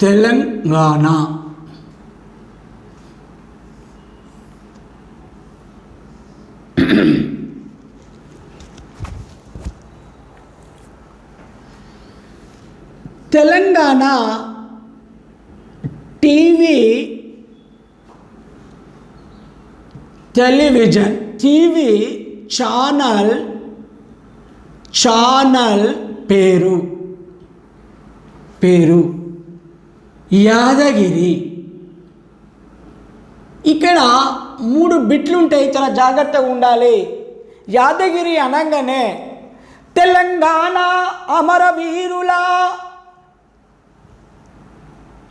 Telangana. Telangana TV television TV channel channel పేరు పేరు. యాదగిరి. ఇక్కడ మూడు బిట్లు ఉంటాయి చాలా జాగ్రత్తగా ఉండాలి. యాదగిరి అనగానే తెలంగాణ అమరవీరుల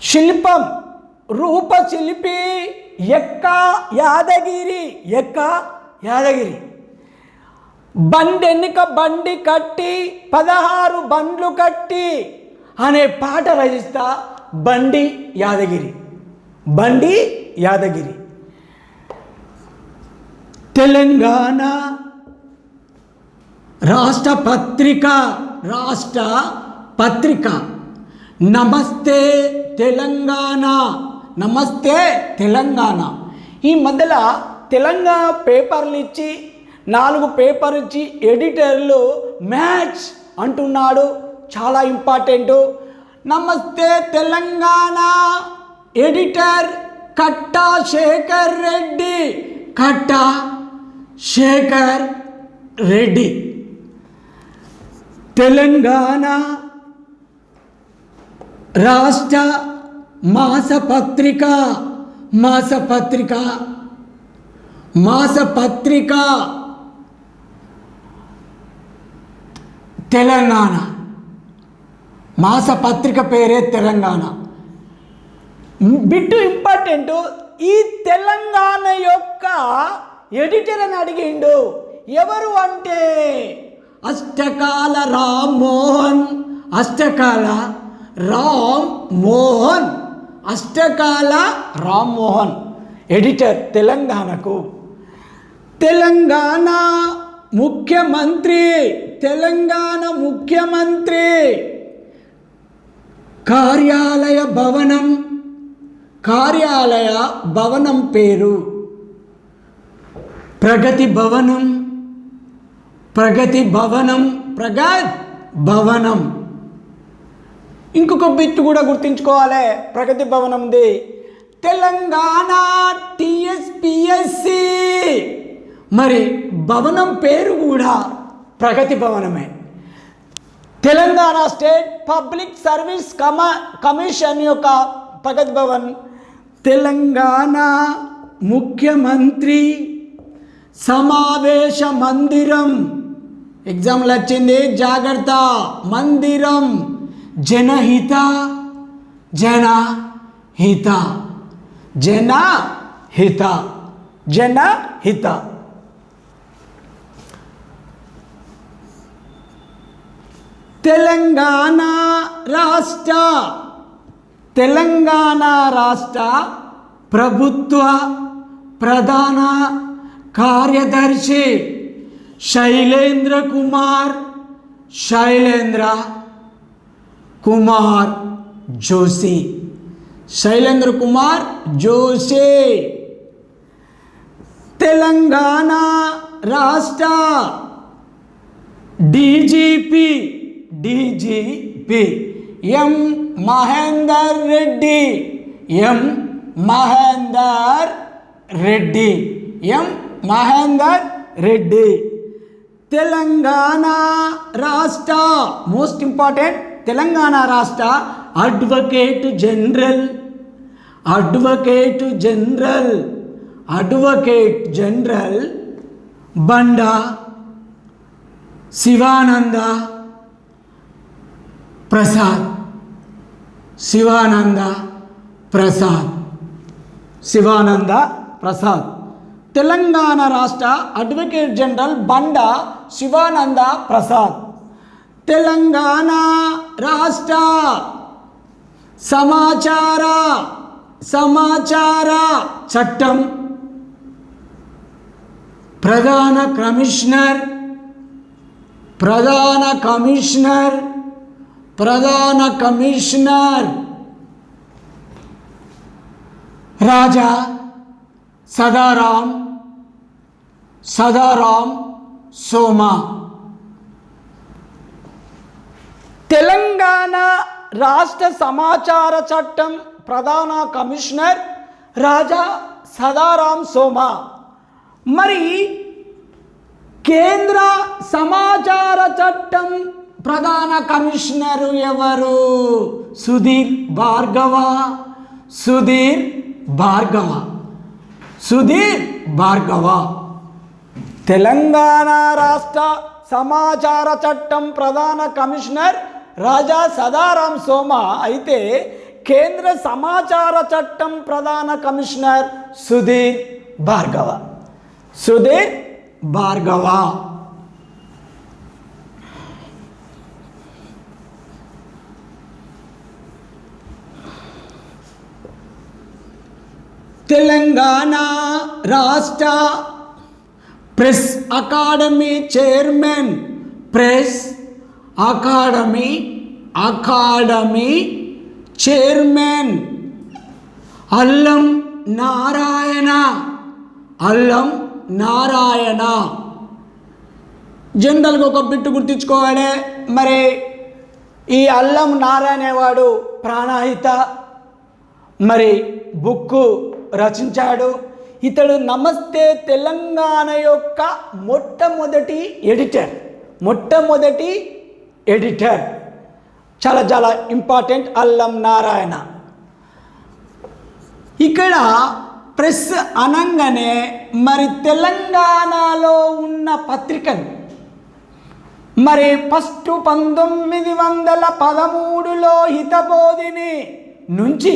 శిల్పం రూపశిల్పి ఎక్క యాదగిరి ఎక్క యాదగిరి. బండి ఎన్నిక బండి కట్టి పదహారు బండ్లు కట్టి అనే పాట రచిస్తా బండి యాదగిరి. బండి యాదగిరి. తెలంగాణ రాష్ట్ర పత్రిక రాష్ట్ర పత్రిక. నమస్తే తెలంగాణ. నమస్తే తెలంగాణ. ఈ మధ్యలో తెలంగాణ పేపర్లు ఇచ్చి నాలుగు పేపర్ ఇచ్చి ఎడిటర్లు మ్యాచ్ అంటున్నాడు. చాలా ఇంపార్టెంట్. నమస్తే తెలంగాణ ఎడిటర్ కట్టా శేఖర్ రెడ్డి. కట్టా శేఖర్ రెడ్డి. తెలంగాణ రాష్ట్ర మాసపత్రిక మాసపత్రిక మాసపత్రిక. తెలంగాణ. మాసపత్రిక పేరే తెలంగాణ. Bit important. ఈ తెలంగాణ యొక్క ఎడిటర్ అని అడిగిండు. ఎవరు అంటే? అష్టకాల రామ్ మోహన్. అష్టకాల రామ్ మోహన్. అష్టకాల రామ్ మోహన్. ఎడిటర్ తెలంగాణకు. తెలంగాణ ముఖ్యమంత్రి. తెలంగాణ ముఖ్యమంత్రి. కార్యాలయ భవనం. కార్యాలయ భవనం పేరు ప్రగతి భవనం. ప్రగతి భవనం. ప్రగత్ భవనం. ఇంకొక బిట్ కూడా గుర్తుంచుకోవాలి. ప్రగతి భవనంది. తెలంగాణ టిఎస్పిఎస్సి. మరి భవనం పేరు కూడా Pragati భవనమే. Telangana state public service com commission యొక్క ప్రగతి భవన్ తెలంగాణ ముఖ్యమంత్రి సమావేశ మందిరం. ఎగ్జామ్లు వచ్చింది జాగ్రత్త. మందిరం జనహిత జనహిత. జనహిత. జనహిత. తెలంగాణ రాష్ట్ర. తెలంగాణ రాష్ట్ర ప్రభుత్వ ప్రధాన కార్యదర్శి శైలేంద్ర కుమార్ శైలేంద్ర కుమార్ జోషి. శైలేంద్ర కుమార్ జోషి. తెలంగాణ రాష్ట్ర. DGP DGP M Mahender Reddy. M Mahender Reddy. M Mahender Reddy. Telangana రాష్ట్ర. మోస్ట్ ఇంపార్టెంట్ తెలంగాణ రాష్ట్ర advocate general. Advocate general. Advocate general Banda Shivananda Prasad. Shivananda Prasad. Shivananda Prasad. Telangana రాష్ట్ర అడ్వకేట్ జనరల్ బండ శివానంద ప్రసాద్. తెలంగాణ రాష్ట్ర సమాచార సమాచార చట్టం. ప్రధాన కమిషనర్. ప్రధాన కమిషనర్. ప్రధాన కమిషనర్. రాజా సదారాం సదారాం సోమా. తెలంగాణ రాష్ట్ర సమాచార చట్టం ప్రధాన కమిషనర్ రాజా సదారాం సోమా. మరి కేంద్ర సమాచార చట్టం ప్రధాన కమిషనరు ఎవరు? సుధీర్ భార్గవ. సుధీర్ భార్గవ. సుధీర్ భార్గవ. తెలంగాణ రాష్ట్ర సమాచార చట్టం ప్రధాన కమిషనర్ రాజా సదారాం సోమ. అయితే కేంద్ర సమాచార చట్టం ప్రధాన కమిషనర్ సుధీర్ భార్గవ. సుధీర్ భార్గవ. తెలంగాణ రాష్ట్ర press academy chairman press academy academy chairman Allam Narayana Allam Narayana. జనరల్గా ఒక బిట్టు గుర్తించుకోవాలి. మరి ఈ అల్లం నారాయణ వాడు ప్రాణాహిత. మరి బుక్కు రచించాడు. ఇతడు నమస్తే తెలంగాణ యొక్క మొట్టమొదటి ఎడిటర్ మొట్టమొదటి ఎడిటర్. చాలా చాలా ఇంపార్టెంట్ అల్లం నారాయణ. ఇక్కడ ప్రెస్ అనంగానే మరి తెలంగాణలో ఉన్న పత్రికలు. మరి ఫస్ట్ పంతొమ్మిది వందల పదమూడులో హితబోధిని నుంచి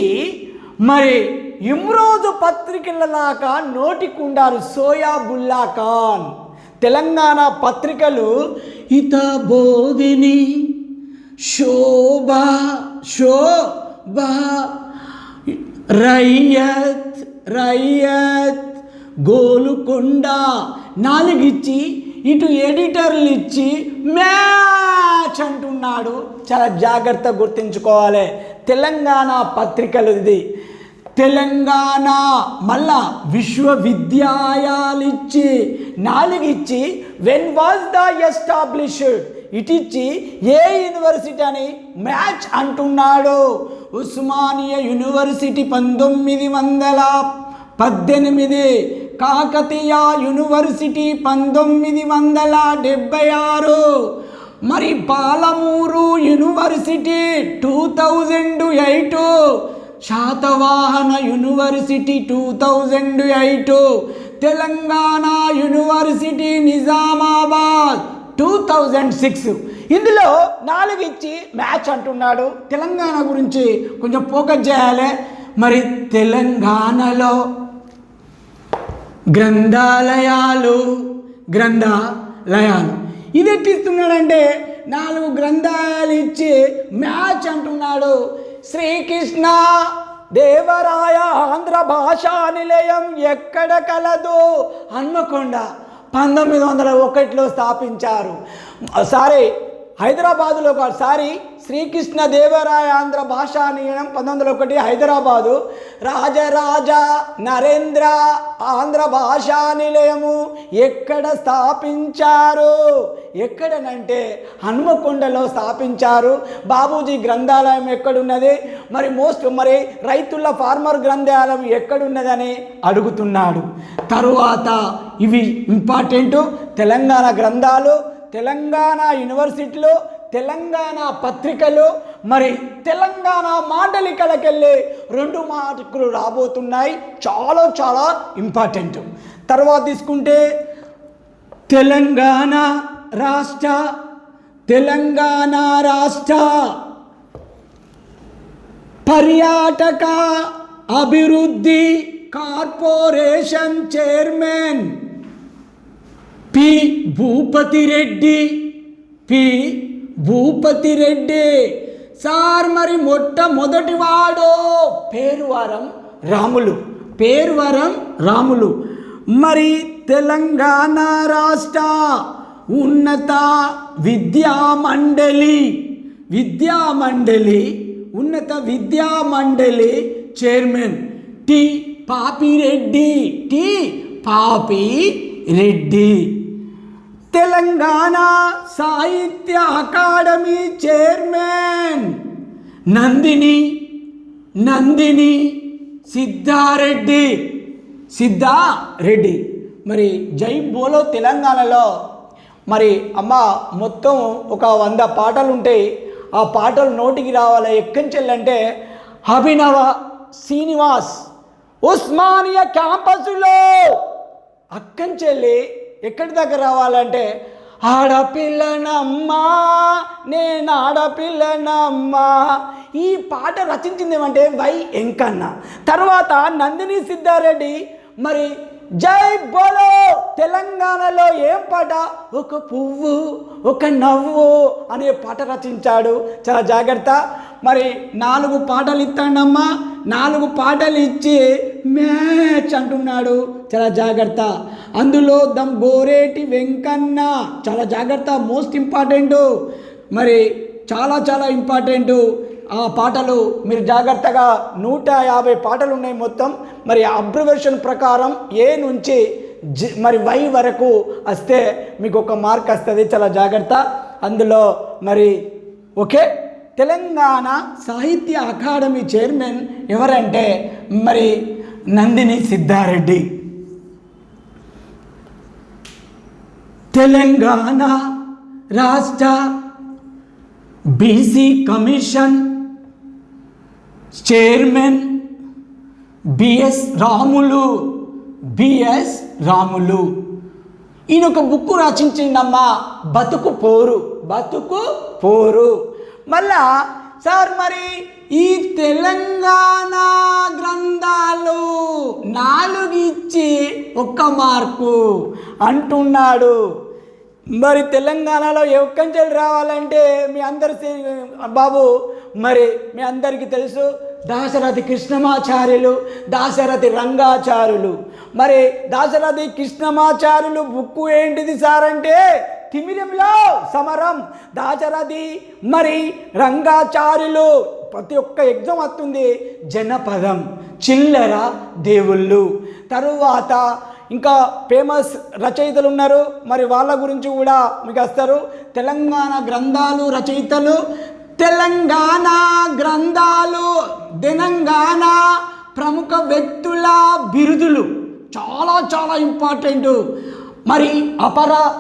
మరి ఇమ్రోజు పత్రికల దాకా నోటికుండారు సోయా బుల్లా ఖాన్. తెలంగాణ పత్రికలు హితబోధిని శోభ శోభ రయ్యత్ రయ్యత్ గోలుకొండ నాలుగిచ్చి ఇటు ఎడిటర్లు ఇచ్చి మ్యాచ్ అంటున్నాడు. చాలా జాగ్రత్త గుర్తుంచుకోవాలి. తెలంగాణ పత్రికలు ఇది. తెలంగాణ మళ్ళా విశ్వవిద్యాలయాలిచ్చి నాలుగిచ్చి వెన్ వాజ్ ద ఎస్టాబ్లిష్డ్ ఇటిచ్చి ఏ యూనివర్సిటీ అని మ్యాచ్ అంటున్నాడు. ఉస్మానియా యూనివర్సిటీ పంతొమ్మిది వందల పద్దెనిమిది కాకతీయ యూనివర్సిటీ పంతొమ్మిది వందల డెబ్బై ఆరు మరి Palamuru university two thousand eight Shatavahana university two thousand eight Telangana university Nizamabad two thousand six. ఇందులో నాలుగు ఇచ్చి మ్యాచ్ అంటున్నాడు. తెలంగాణ గురించి కొంచెం ఫోకస్ చేయాలి. మరి తెలంగాణలో గ్రంథాలయాలు గ్రంథాలయాలు. ఇది ఎట్టిస్తున్నాడంటే నాలుగు గ్రంథాలయాలు ఇచ్చి మ్యాచ్ అంటున్నాడు. శ్రీకృష్ణ దేవరాయ ఆంధ్ర భాషా నిలయం ఎక్కడ కలదు? హన్మకొండ. పంతొమ్మిది వందల ఒకటిలో స్థాపించారు. సారీ హైదరాబాదులో ఒకసారి శ్రీకృష్ణ దేవరాయ ఆంధ్ర భాషా నిలయం పంతొమ్మిది వందల ఒకటి హైదరాబాదు. రాజరాజ నరేంద్ర ఆంధ్ర భాషా నిలయము ఎక్కడ స్థాపించారు? ఎక్కడనంటే హనుమకొండలో స్థాపించారు. బాబూజీ గ్రంథాలయం ఎక్కడున్నది? మరి మోస్ట్ మరి రైతుల ఫార్మర్ గ్రంథాలయం ఎక్కడున్నదని అడుగుతున్నాడు. తరువాత ఇవి ఇంపార్టెంట్. తెలంగాణ గ్రంథాలు తెలంగాణ యూనివర్సిటీలో తెలంగాణ పత్రికలు మరి తెలంగాణ మాండలికలకెళ్ళి రెండు మార్కులు రాబోతున్నాయి. చాలా చాలా ఇంపార్టెంట్ తర్వాత తీసుకుంటే తెలంగాణ రాష్ట్ర తెలంగాణ రాష్ట్ర పర్యాటక అభివృద్ధి corporation chairman P Bhupathi Reddy. P Bhupathi Reddy. Sir మరి మొట్టమొదటి వాడో. పేరువరం రాములు. పేరువరం రాములు. మరి తెలంగాణ రాష్ట్ర ఉన్నత విద్యా మండలి. విద్యా మండలి ఉన్నత విద్యా మండలి చైర్మన్ టి పాపిరెడ్డి. టి పాపి రెడ్డి తెలంగాణ సాహిత్య అకాడమీ చైర్మన్ నందిని నందిని సిద్ధారెడ్డి. సిద్ధారెడ్డి. మరి జై బోలో తెలంగాణలో మరి అమ్మ మొత్తం ఒక వంద పాటలు ఉంటాయి. ఆ పాటలు నోటికి రావాలి. ఎక్కంచెల్లంటే అభినవ శ్రీనివాస్ ఉస్మానియా క్యాంపస్లో. అక్కంచెల్లి ఎక్కడి దగ్గర రావాలంటే ఆడపిల్లనమ్మా నేను ఆడపిల్లనమ్మా. ఈ పాట రచించింది ఏమంటే వై ఎంకన్న. తర్వాత నందిని సిద్ధారెడ్డి మరి జై బోలో తెలంగాణలో ఏం పాట? ఒక పువ్వు ఒక నవ్వు అనే పాట రచించాడు. చాలా జాగ్రత్త. మరి నాలుగు పాటలు ఇస్తాడమ్మా. నాలుగు పాటలు ఇచ్చి మ్యాచ్ అంటున్నాడు. చాలా జాగ్రత్త. అందులో దమ్ గోరేటి వెంకన్న. చాలా జాగ్రత్త. Most important. మరి చాలా చాలా ఇంపార్టెంట్. ఆ పాటలు మీరు జాగ్రత్తగా నూట యాభై పాటలు ఉన్నాయి మొత్తం. మరి అబ్రివేషన్ ప్రకారం ఏ నుంచి జి మరి వై వరకు వస్తే మీకు ఒక మార్క్ వస్తుంది. చాలా జాగ్రత్త. అందులో మరి ఓకే? తెలంగాణ సాహిత్య అకాడమీ చైర్మన్ ఎవరంటే మరి నందిని సిద్ధారెడ్డి. తెలంగాణ రాష్ట్ర BC commission chairman BS Ramulu BS Ramulu. ఈయన ఒక బుక్ రచించిందమ్మా బతుకు పోరు బతుకు పోరు. మళ్ళా సార్ మరి ఈ తెలంగాణ గ్రంథాలు నాలుగు ఇచ్చి ఒక్క మార్కు అంటున్నాడు. మరి తెలంగాణలో ఎక్కంచెలు రావాలంటే మీ అందరి బాబు మరి మీ అందరికీ తెలుసు దాశరథి కృష్ణమాచార్యులు దాశరథి రంగాచార్యులు. మరి దాశరథి కృష్ణమాచార్యులు బుక్కు ఏంటిది సార్ అంటే తిమిరంలో సమరం దాశరథి మరి రంగాచార్యులు ప్రతి ఒక్క ఎగ్జామ్ వస్తుంది జనపదం చిల్లర దేవుళ్ళు. తరువాత ఇంకా ఫేమస్ రచయితలు ఉన్నారు. మరి వాళ్ళ గురించి కూడా మీకు వస్తారు తెలంగాణ గ్రంథాలు రచయితలు. తెలంగాణ గ్రంథాలు తెలంగాణ ప్రముఖ వ్యక్తుల బిరుదులు. చాలా చాలా ఇంపార్టెంట్. మరి అపర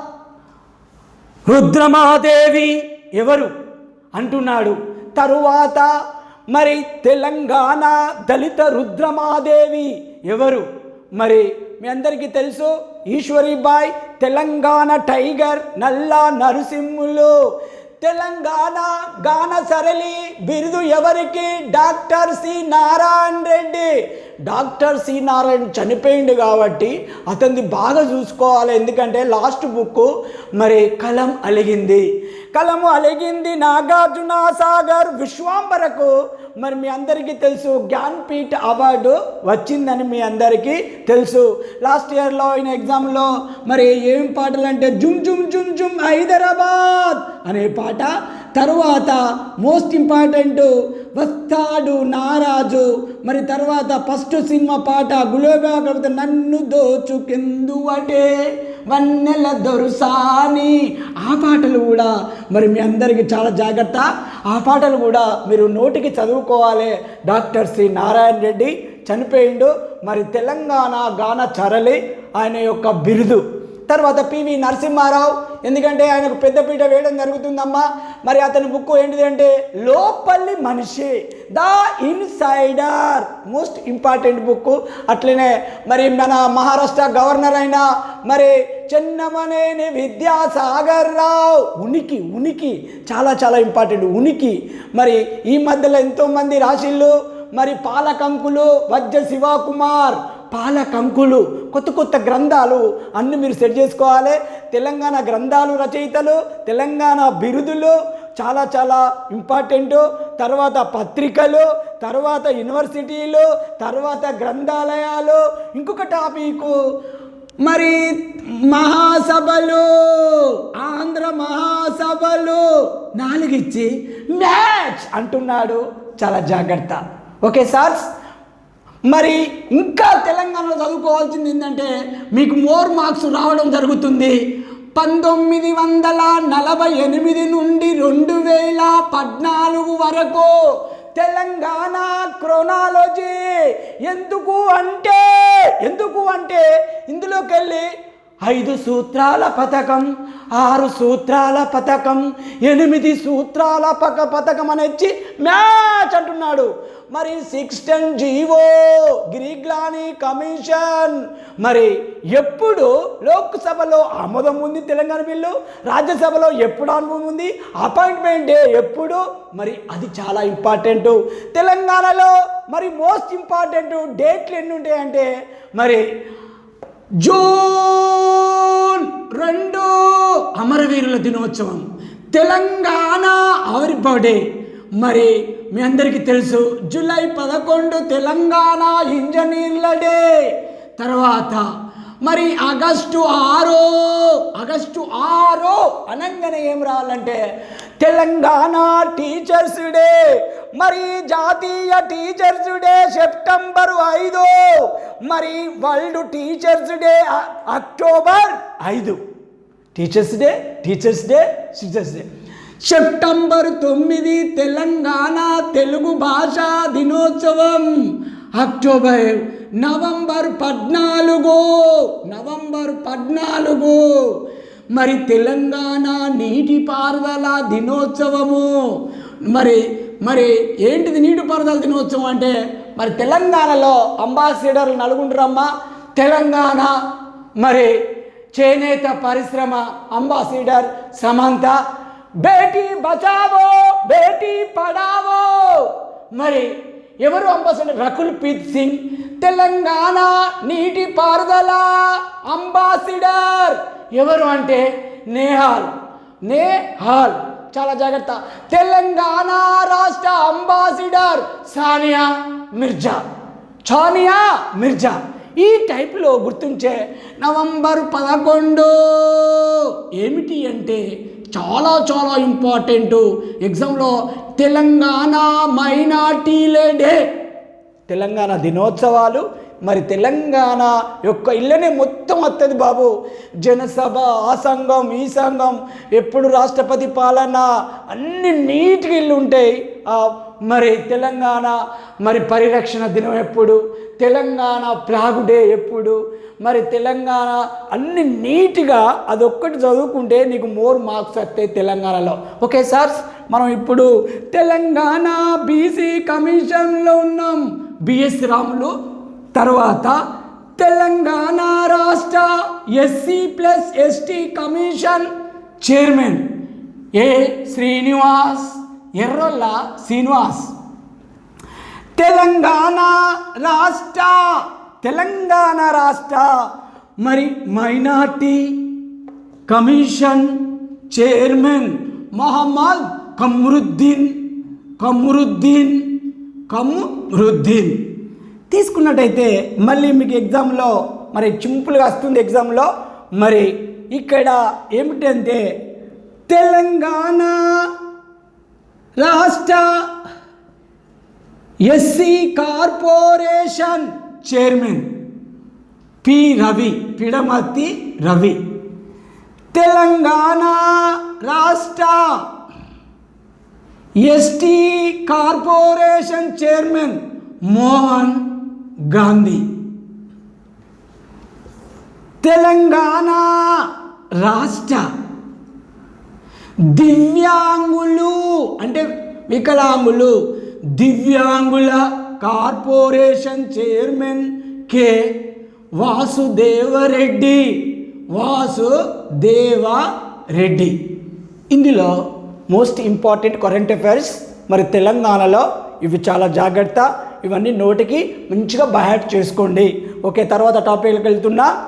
రుద్రమాదేవి ఎవరు అంటున్నాడు. తరువాత మరి తెలంగాణ దళిత రుద్రమాదేవి ఎవరు? మరి మీ అందరికీ తెలుసు ఈశ్వరీబాయ్ తెలంగాణ టైగర్ నల్లా నరసింహులు. తెలంగాణ గాన సరళి బిరుదు ఎవరికి? Doctor C Narayana Reddy. Doctor C Narayana చనిపోయిండు కాబట్టి అతన్ని బాగా చూసుకోవాలి. ఎందుకంటే లాస్ట్ బుక్ మరి కలం అలిగింది. కలము అలిగింది నాగార్జున సాగర్ విశ్వాంబరకు మరి మీ అందరికీ తెలుసు జ్ఞాన్పీఠ్ అవార్డు వచ్చిందని మీ అందరికీ తెలుసు. లాస్ట్ ఇయర్లో అయిన ఎగ్జామ్లో మరి ఏం పాటలు అంటే జుమ్ జుమ్ జుమ్ జుమ్ హైదరాబాద్ అనే పాట తరువాత మోస్ట్ ఇంపార్టెంట్ వస్తాడు నారాజు. మరి తర్వాత ఫస్ట్ సినిమా పాట గులోబా నన్ను దోచుకెందు అటే వన్నెల దొరుసాని. ఆ పాటలు కూడా మరి మీ అందరికీ చాలా జాగ్రత్త. ఆ పాటలు కూడా మీరు నోటికి చదువుకోవాలి. డాక్టర్ శ్రీ నారాయణ రెడ్డి చనిపోయిండు. మరి తెలంగాణ గాన చరలి ఆయన యొక్క బిరుదు. తర్వాత పివి నరసింహారావు. ఎందుకంటే ఆయనకు పెద్దపీట వేయడం జరుగుతుందమ్మా. మరి అతని బుక్ ఏంటిది అంటే లోపల్లి మనిషి the insider. Most important book అట్లనే మరి మన మహారాష్ట్ర గవర్నర్ అయిన మరి చెన్నమనేని విద్యాసాగర్ రావు. ఉనికి ఉనికి. చాలా చాలా ఇంపార్టెంట్ ఉనికి. మరి ఈ మధ్యలో ఎంతోమంది రాశిళ్ళు మరి పాలకంకులు వజ్ర శివకుమార్. పాలకంకులు కొత్త కొత్త గ్రంథాలు అన్నీ మీరు సెట్ చేసుకోవాలి. తెలంగాణ గ్రంథాలు రచయితలు తెలంగాణ బిరుదులు చాలా చాలా ఇంపార్టెంట్. తర్వాత పత్రికలు తర్వాత యూనివర్సిటీలు తర్వాత గ్రంథాలయాలు. ఇంకొక టాపిక్ మరి మహాసభలు ఆంధ్ర మహాసభలు నాలుగిచ్చి మ్యాచ్ అంటున్నాడు. చాలా జాగ్రత్త. Okay sirs? మరి ఇంకా తెలంగాణలో చదువుకోవాల్సింది ఏంటంటే మీకు మోర్ మార్క్స్ రావడం జరుగుతుంది. పంతొమ్మిది వందల నలభై ఎనిమిది నుండి రెండు వేల పద్నాలుగు వరకు తెలంగాణ క్రోనాలజీ. ఎందుకు అంటే ఎందుకు అంటే ఇందులోకి వెళ్ళి ఐదు సూత్రాల పథకం ఆరు సూత్రాల పథకం ఎనిమిది సూత్రాల పక పథకం అనేచ్చి మ్యాచ్ అంటున్నాడు. మరి సిక్స్టన్ జీవో గ్రీగ్లాని కమిషన్. మరి ఎప్పుడు లోక్సభలో ఆమోదం ఉంది తెలంగాణ బిల్లు? రాజ్యసభలో ఎప్పుడు అనుభవం ఉంది? అపాయింట్మెంట్ డే ఎప్పుడు? మరి అది చాలా ఇంపార్టెంట్. తెలంగాణలో మరి మోస్ట్ ఇంపార్టెంట్ డేట్లు ఎన్ని ఉంటాయంటే మరి జూన్ రెండు అమరవీరుల దినోత్సవం. తెలంగాణ ఆవిర్భావ్ మరి మీ అందరికీ తెలుసు జూలై పదకొండు తెలంగాణ ఇంజనీర్ల డే. తర్వాత మరి ఆగస్టు ఆరు ఆగస్టు ఆరు అనగానే ఏం రావాలంటే తెలంగాణ టీచర్స్ డే. మరి జాతీయ టీచర్స్ డే సెప్టెంబర్ ఐదు మరి వరల్డ్ టీచర్స్ డే అక్టోబర్ ఐదు. Teachers day teachers day teachers day. September తొమ్మిది తెలంగాణ తెలుగు భాషా దినోత్సవం. అక్టోబర్ నవంబర్ పద్నాలుగు. నవంబర్ పద్నాలుగు. మరి తెలంగాణ నీటిపారుదల దినోత్సవము. మరి మరి ఏంటిది నీటిపారుదల దినోత్సవం అంటే? మరి తెలంగాణలో అంబాసిడర్లు నలుగుండ్రమ్మ తెలంగాణ మరి చేనేత పరిశ్రమ అంబాసిడర్ సమంత బేటీ బచావో బేటీ పడావో. మరి ఎవరు అంబాసిడర్? రకుల్ ప్రీత్ సింగ్. తెలంగాణ నీటి పారుదల అంబాసిడర్. ఎవరు అంటే? నేహాల్. నేహాల్. చాలా జాగ్రత్త. తెలంగాణ రాష్ట్ర అంబాసిడర్ సానియా మిర్జా. చానియా మిర్జా. ఈ టైప్లో గుర్తుంచే నవంబర్ పదకొండు. ఏమిటి అంటే చాలా చాలా ఇంపార్టెంట్ ఎగ్జామ్లో తెలంగాణ మైనార్టీలే డే తెలంగాణ దినోత్సవాలు మరి తెలంగాణ యొక్క ఇళ్ళనే మొత్తం వస్తుంది బాబు. జనసభ ఆ సంఘం ఈ సంఘం ఎప్పుడు రాష్ట్రపతి పాలన అన్ని నీట్గా ఇల్లు ఉంటాయి. మరి తెలంగాణ మరి పరిరక్షణ దినం ఎప్పుడు? తెలంగాణ ఫ్లాగ్ డే ఎప్పుడు? మరి తెలంగాణ అన్ని నీట్గా అదొక్కటి చదువుకుంటే నీకు మోర్ మార్క్స్ వస్తాయి తెలంగాణలో. Okay sir? మనం ఇప్పుడు తెలంగాణ బీసీ కమిషన్లో ఉన్నాం. బిఎస్ రాములు. తర్వాత తెలంగాణ రాష్ట్ర SC plus ST commission chairman A Srinivas? Errolla Srinivas. Telangana రాష్ట్ర తెలంగాణ రాష్ట్ర మరి minority commission chairman Mohammad Kamruddin Kamruddin Kamruddin. తీసుకున్నట్టయితే మళ్ళీ మీకు ఎగ్జామ్లో మరి చింపులుగా వస్తుంది ఎగ్జామ్లో. మరి ఇక్కడ ఏమిటంటే తెలంగాణ రాష్ట్ర SC corporation chairman. P. Ravi Pidamarthi Ravi. Telangana రాష్ట్ర ST corporation chairman Mohan Gandhi. Telangana రాష్ట్ర దివ్యాంగులు అంటే వికలాంగులు దివ్యాంగుల corporation chairman K Vasudevareddy. Vasudevareddy. ఇందులో మోస్ట్ ఇంపార్టెంట్ కరెంట్ అఫైర్స్ మరి తెలంగాణలో ఇవి చాలా జాగ్రత్త. ఇవన్నీ నోటికి మంచిగా బయాట్ చేసుకోండి. ఓకే తర్వాత టాపిక్కి వెళ్తున్నా.